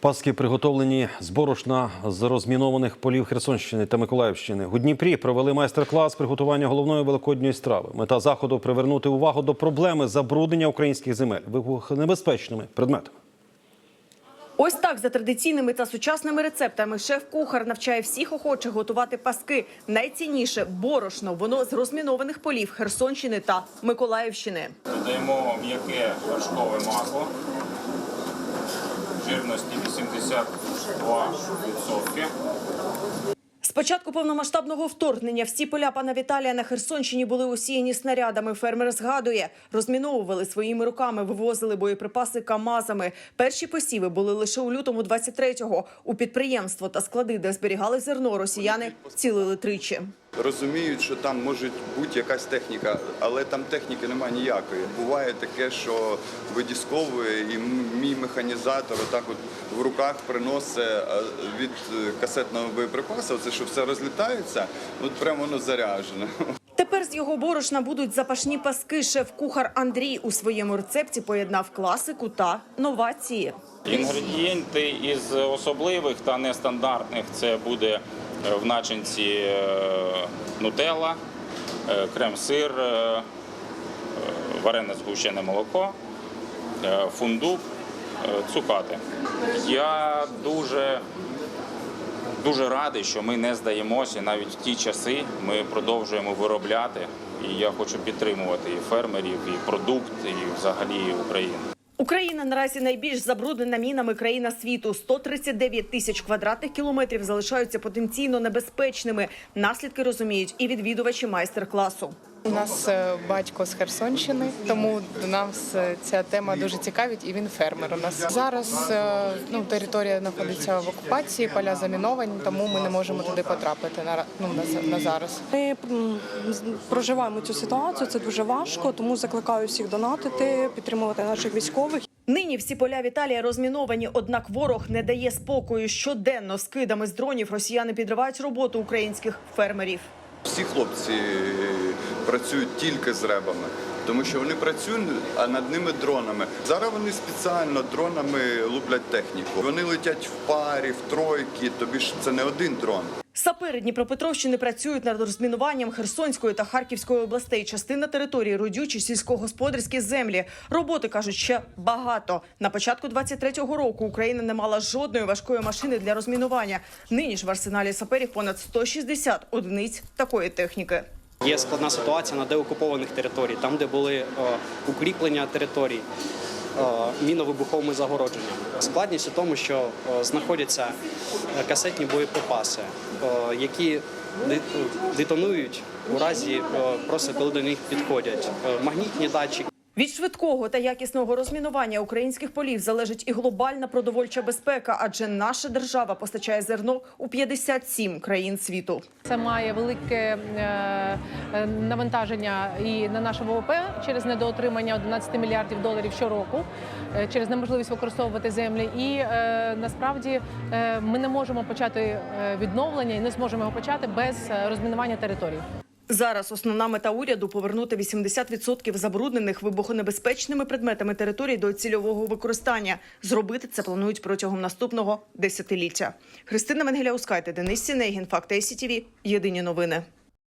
Паски приготовлені з борошна з розмінованих полів Херсонщини та Миколаївщини. У Дніпрі провели майстер-клас приготування головної великодньої страви. Мета заходу привернути увагу до проблеми забруднення українських земель вибухонебезпечними предметами. Ось так за традиційними та сучасними рецептами шеф-кухар навчає всіх охочих готувати паски. Найцінніше борошно. Воно з розмінованих полів Херсонщини та Миколаївщини. Додаємо м'яке вершкове масло жирності 82%. З початку повномасштабного вторгнення всі поля пана Віталія на Херсонщині були усіяні снарядами. Фермер згадує, розміновували своїми руками, вивозили боєприпаси камазами. Перші посіви були лише у лютому 23-го. У підприємство та склади, де зберігали зерно, росіяни цілили тричі. Розуміють, що там може бути якась техніка, але там техніки немає ніякої. Буває таке, що видісковує, і мій механізатор отак от в руках приносить від е, касетного боєприпасу, це що все розлітається, от прямо воно заряджене. Тепер з його борошна будуть запашні паски. Шеф-кухар Андрій у своєму рецепті поєднав класику та новації. Інгредієнти із особливих та нестандартних це буде в начинці е, нутелла, е, крем-сир, е, е, варене згущене молоко, е, фундук, е, цукати. Я дуже Дуже радий, що ми не здаємося. Навіть в ті часи ми продовжуємо виробляти. І я хочу підтримувати і фермерів, і продукт, і взагалі Україну. Україна наразі найбільш забруднена мінами країна світу. 139 тисяч квадратних кілометрів залишаються потенційно небезпечними. Наслідки розуміють і відвідувачі майстер-класу. У нас е, батько з Херсонщини, тому до нас е, ця тема дуже цікавить, і він фермер. У нас зараз е, ну, територія знаходиться в окупації, поля заміновані, тому ми не можемо туди потрапити на ну, на, на зараз. Ми проживаємо цю ситуацію. Це дуже важко, тому закликаю всіх донатити, підтримувати наших військових. Нині всі поля Віталія розміновані, однак ворог не дає спокою. Щоденно скидами з дронів росіяни підривають роботу українських фермерів. Всі хлопці працюють тільки з ребами, тому що вони працюють, а над ними дронами. Зараз вони спеціально дронами луплять техніку. Вони летять в парі, в тройки, тобі ж це не один дрон. Сапери Дніпропетровщини працюють над розмінуванням Херсонської та Харківської областей. Частина території родючі сільськогосподарські землі. Роботи кажуть ще багато. На початку 23-го року Україна не мала жодної важкої машини для розмінування. Нині ж в арсеналі саперів понад 160 одиниць такої техніки. Є складна ситуація на деокупованих територіях, там, де були е, укріплення територій е, міновибуховими загородженнями. Складність у тому, що е, знаходяться касетні боєприпаси, які детонують у разі просто коли до них підходять. Магнітні датчики. Від швидкого та якісного розмінування українських полів залежить і глобальна продовольча безпека, адже наша держава постачає зерно у 57 країн світу. Це має велике е, навантаження і на наше ВВП через недоотримання 11 мільярдів доларів щороку, е, через неможливість використовувати землі. І е, насправді ми не можемо почати відновлення і не зможемо його почати без розмінування територій. Зараз основна мета уряду повернути 80% забруднених вибухонебезпечними предметами територій до цільового використання. Зробити це планують протягом наступного десятиліття. Христина Менгеляускайте, Денис Сінегін, Факт ЕСІТІВІ. Єдині новини.